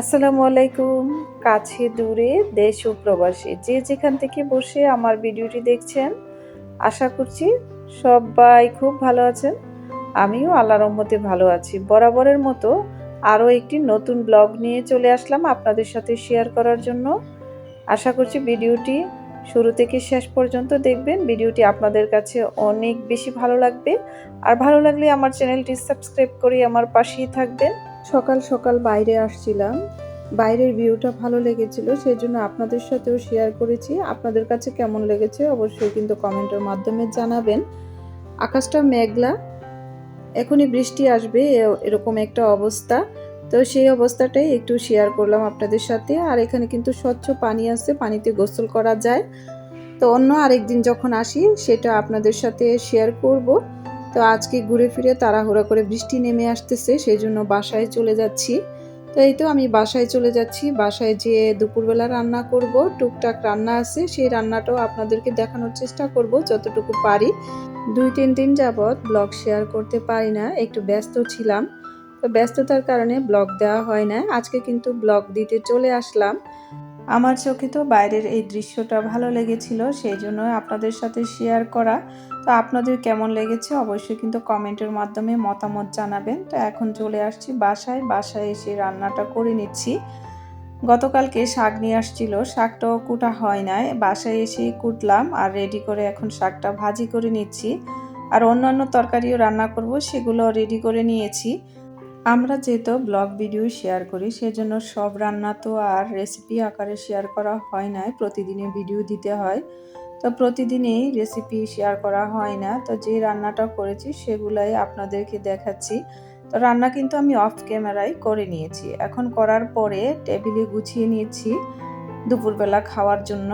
আসসালামু আলাইকুম। কাছে দূরে দেশ ও প্রবাসী যে যেখান থেকে বসে আমার ভিডিওটি দেখছেন, আশা করছি সবাই খুব ভালো আছেন। আমিও আল্লাহ রহমতে ভালো আছি। বরাবরের মতো আরও একটি নতুন ব্লগ নিয়ে চলে আসলাম আপনাদের সাথে শেয়ার করার জন্য। আশা করছি ভিডিওটি শুরু থেকে শেষ পর্যন্ত দেখবেন। ভিডিওটি আপনাদের কাছে অনেক বেশি ভালো লাগবে। আর ভালো লাগলে আমার চ্যানেলটি সাবস্ক্রাইব করে আমার পাশেই থাকবেন। সকাল সকাল বাইরে আসছিলাম। বাইরের ভিউটা ভালো লেগেছিল সেই জন্য আপনাদের সাথেও শেয়ার করেছি। আপনাদের কাছে কেমন লেগেছে অবশ্যই কিন্তু কমেন্টের মাধ্যমে জানাবেন। আকাশটা মেঘলা, এখনই বৃষ্টি আসবে এরকম একটা অবস্থা। তো সেই অবস্থাটাই একটু শেয়ার করলাম আপনাদের সাথে। আর এখানে কিন্তু স্বচ্ছ পানি আছে, পানিতে গোসল করা যায়। তো অন্য আরেকদিন যখন আসি, সেটা আপনাদের সাথে শেয়ার করব। তো আজকে ঘুরে ফিরে তাড়াহুড়া করে বৃষ্টি নেমে আসতেছে সেই জন্য বাসায় চলে যাচ্ছি। তো এই তো আমি বাসায় চলে যাচ্ছি, বাসায় যেয়ে দুপুরবেলা রান্না করব, টুকটাক রান্না আছে, সেই রান্নাটাও আপনাদেরকে দেখানোর চেষ্টা করব যতটুকু পারি। দুই, তিন দিন যাবৎ ব্লগ শেয়ার করতে পারি না, একটু ব্যস্ত ছিলাম। তো ব্যস্ততার কারণে ব্লগ দেওয়া হয় না, আজকে কিন্তু ব্লগ দিতে চলে আসলাম। আমার চোখে তো বাইরের এই দৃশ্যটা ভালো লেগেছিল, সেই জন্য আপনাদের সাথে শেয়ার করা। তো আপনাদের কেমন লেগেছে অবশ্যই কিন্তু কমেন্টের মাধ্যমে মতামত জানাবেন। তো এখন চলে আসছি বাসায় বাসায় এসে রান্নাটা করে নিচ্ছি। গতকালকে শাক নিয়ে আসছিল, শাকটাও কুটা হয় নাই। বাসায় এসে কুটলাম আর রেডি করে এখন শাকটা ভাজি করে নিচ্ছি। আর অন্যান্য তরকারিও রান্না করব, সেগুলো রেডি করে নিয়েছি। আমরা যেহেতু ব্লগ ভিডিও শেয়ার করি, সেজন্য সব রান্না তো আর রেসিপি আকারে শেয়ার করা হয় না প্রতিদিনে ভিডিও দিতে হয়। তো প্রতিদিনই রেসিপি শেয়ার করা হয় না। তো যে রান্নাটা করেছি, সেগুলাই আপনাদেরকে দেখাচ্ছি। তো রান্না কিন্তু আমি অফ ক্যামেরায় করে নিয়েছি। এখন করার পরে টেবিলে গুছিয়ে নিয়েছি দুপুরবেলা খাওয়ার জন্য।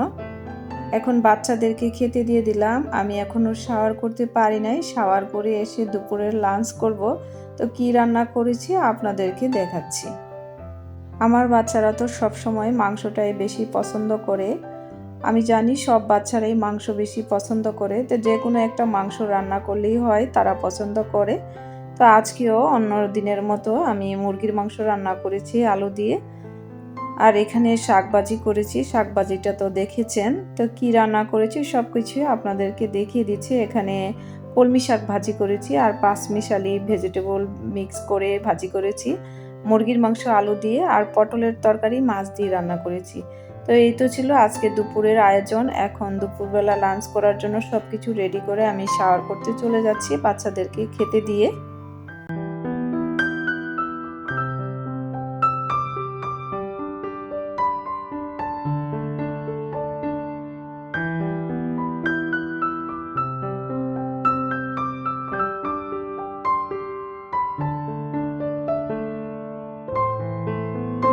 এখন বাচ্চাদেরকে খেতে দিয়ে দিলাম। আমি এখনও শাওয়ার করতে পারি নাই। শাওয়ার করে এসে দুপুরের লাঞ্চ করব। তো কি রান্না করেছি আপনাদেরকে দেখাচ্ছি। আমার বাচ্চারা তো সব সময় মাংসটাই বেশি পছন্দ করে। আমি জানি সব বাচ্চারাই মাংস বেশি পছন্দ করে। তো যে কোনো একটা মাংস রান্না করলেই হয়, তারা পছন্দ করে। তো আজকেও অন্য দিনের মতো আমি মুরগির মাংস রান্না করেছি, আলু দিয়ে। আর এখানে শাকবাজি করেছি, শাকবাজিটা তো দেখেছেন। তো কি রান্না করেছি সব কিছু আপনাদেরকে দেখিয়ে দিচ্ছি। এখানে কলমি শাক ভাজি করেছি আর পাঁচ মিশালি ভেজিটেবল মিক্স করে ভাজি করেছি। মুরগির মাংস, আলু দিয়ে আর পটলের তরকারি, মাছ দিয়ে রান্না করেছি। তো এই তো ছিল আজকে দুপুরের আয়োজন। এখন দুপুরবেলা লাঞ্চ করার জন্য সব কিছু রেডি করে আমি শাওয়ার করতে চলে যাচ্ছি বাচ্চাদেরকে খেতে দিয়ে।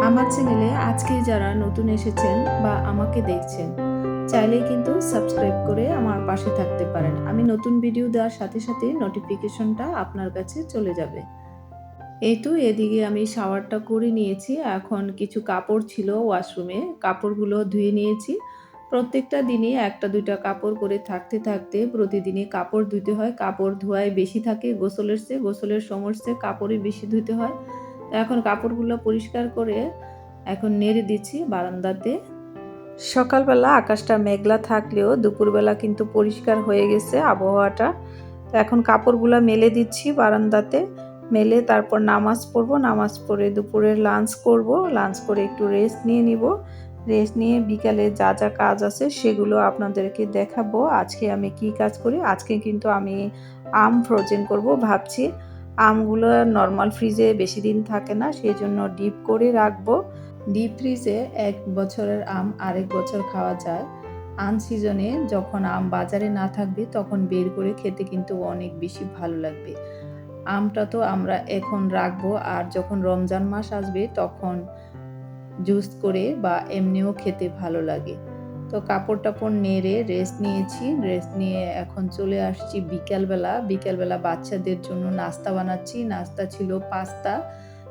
আমার চ্যানেলে আজকে যারা নতুন এসেছেন বা আমাকে দেখছেন, চাইলেই কিন্তু সাবস্ক্রাইব করে আমার পাশে থাকতে পারেন। আমি নতুন ভিডিও দেওয়ার সাথে সাথে নোটিফিকেশনটা আপনার কাছে চলে যাবে। এই তো এদিকে আমি শাওয়ারটা করে নিয়েছি। এখন কিছু কাপড় ছিল ওয়াশরুমে কাপড়গুলো ধুয়ে নিয়েছি। প্রত্যেকটা দিনে একটা দুইটা কাপড় করে থাকতে থাকতে প্রতিদিনই কাপড় ধুতে হয়। কাপড় ধোয়ায় বেশি থাকে, গোসলের চেয়ে গোসলের সময়ের চেয়ে কাপড়ই বেশি ধুতে হয়। এখন কাপড়গুলো পরিষ্কার করে এখন নেড়ে দিচ্ছি বারান্দাতে সকালবেলা আকাশটা মেঘলা থাকলেও দুপুরবেলা কিন্তু পরিষ্কার হয়ে গেছে আবহাওয়াটা। তো এখন কাপড়গুলো মেলে দিচ্ছি বারান্দাতে। মেলে তারপর নামাজ পড়ব, নামাজ পড়ে দুপুরের লাঞ্চ করব লাঞ্চ করে একটু রেস্ট নিয়ে নিব। রেস্ট নিয়ে বিকালে যা যা কাজ আছে সেগুলো আপনাদেরকে দেখাবো। আজকে আমি কি কাজ করি? আজকে কিন্তু আমি আম ফ্রোজেন করব ভাবছি। আমগুলো নর্মাল ফ্রিজে বেশি দিন থাকে না সেই জন্য ডিপ করে রাখব। ডিপ ফ্রিজে এক বছরের আম আরেক বছর খাওয়া যায়। আন সিজনে যখন আম বাজারে না থাকবে, তখন বের করে খেতে কিন্তু অনেক বেশি ভালো লাগবে। আমটা তো আমরা এখন রাখব, আর যখন রমজান মাস আসবে, তখন জুস করে বা এমনিও খেতে ভালো লাগে। তো কাপড় টাপড় নেড়ে রেস্ট নিয়েছি। রেস্ট নিয়ে এখন চলে আসছি বিকালবেলা। বিকালবেলা বাচ্চাদের জন্য নাস্তা বানাচ্ছি। নাস্তা ছিল পাস্তা।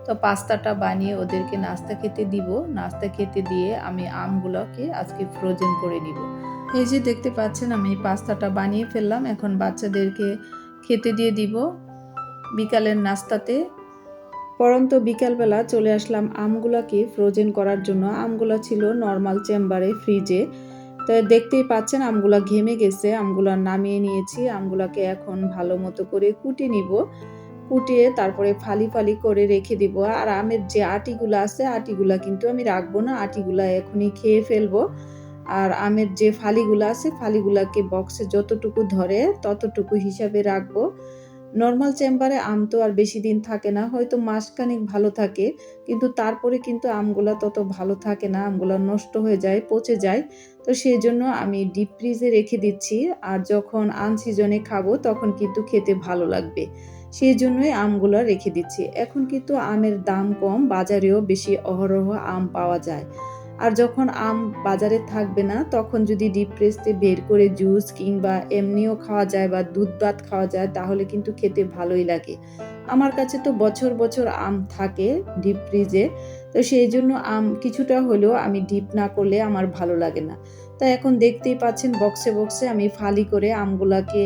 তো পাস্তাটা বানিয়ে ওদেরকে নাস্তা খেতে দিব। নাস্তা খেতে দিয়ে আমি আমগুলোকে আজকে ফ্রোজেন করে নিব। এই যে দেখতে পাচ্ছেন, আমি পাস্তাটা বানিয়ে ফেললাম। এখন বাচ্চাদেরকে খেতে দিয়ে দিব বিকালের নাস্তাতে। পরন্ত বিকালবেলা চলে আসলাম আমগুলাকে ফ্রোজেন করার জন্য। আমগুলা ছিল নর্মাল চেম্বারে ফ্রিজে তো দেখতেই পাচ্ছেন, আমগুলা ঘেমে গেছে। আমগুলা নামিয়ে নিয়েছি। আমগুলাকে এখন ভালো মতো করে কুটি নিব। কুটিয়ে তারপরে ফালি ফালি করে রেখে দিব। আর আমের যে আটিগুলো আছে, আটিগুলা কিন্তু আমি রাখব না। আটিগুলা এখনই খেয়ে ফেলব। আর আমের যে ফালিগুলো আছে, ফালিগুলাকে বক্সে যতটুকু ধরে, ততটুকু হিসাবে রাখব। নর্মাল চেম্বারে আম তো আর বেশি দিন থাকে না, হয়তো মাসখানেক ভালো থাকে, কিন্তু তারপরে কিন্তু আমগুলা তত ভালো থাকে না, আমগুলা নষ্ট হয়ে যায়, পচে যায়। তো সেই জন্য আমি ডিপ ফ্রিজে রেখে দিচ্ছি, আর যখন আন সিজনে খাব তখন কিন্তু খেতে ভালো লাগবে। সেই জন্যই আমগুলো রেখে দিচ্ছি। এখন কিন্তু আমের দাম কম, বাজারেও বেশি অহরহ আম পাওয়া যায়। আর যখন আম বাজারে থাকবে না, তখন যদি ডিপ ফ্রিজতে বের করে জুস কিংবা এমনিও খাওয়া যায় বা দুধ ভাত খাওয়া যায়, তাহলে কিন্তু খেতে ভালোই লাগে। আমার কাছে তো বছর বছর আম থাকে ডিপ ফ্রিজে তো সেই জন্য আম কিছুটা হলেও আমি ডিপ না করলে আমার ভালো লাগে না। তাই এখন দেখতেই পাচ্ছেন বক্সে বক্সে আমি ফালি করে আমগুলাকে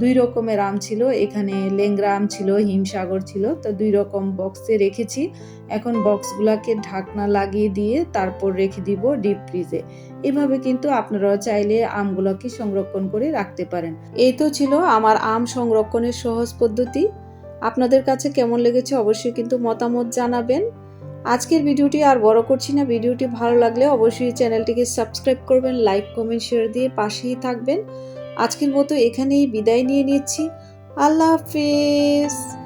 দুই রকমের আম ছিল, এখানে লেংরা আম ছিল, হিমসাগর ছিল, তো দুই রকম বক্সে রেখেছি। এখন বক্সগুলাকে ঢাকনা লাগিয়ে দিয়ে তারপর রেখে দিব ডিপ ফ্রিজে এভাবে কিন্তু আপনারাও চাইলে আমগুলোকে সংরক্ষণ করে রাখতে পারেন। এই তো ছিল আমার আম সংরক্ষণের সহজ পদ্ধতি। আপনাদের কাছে কেমন লেগেছে অবশ্যই কিন্তু মতামত জানাবেন। আজকের ভিডিওটি আর বড় করছি না। ভিডিওটি ভালো লাগলে অবশ্যই চ্যানেলটিকে সাবস্ক্রাইব করবেন, লাইক, কমেন্ট, শেয়ার দিয়ে পাশেই থাকবেন। আজকের মতো এখানেই বিদায় নিয়ে নিচ্ছি। আল্লাহ হাফিজ।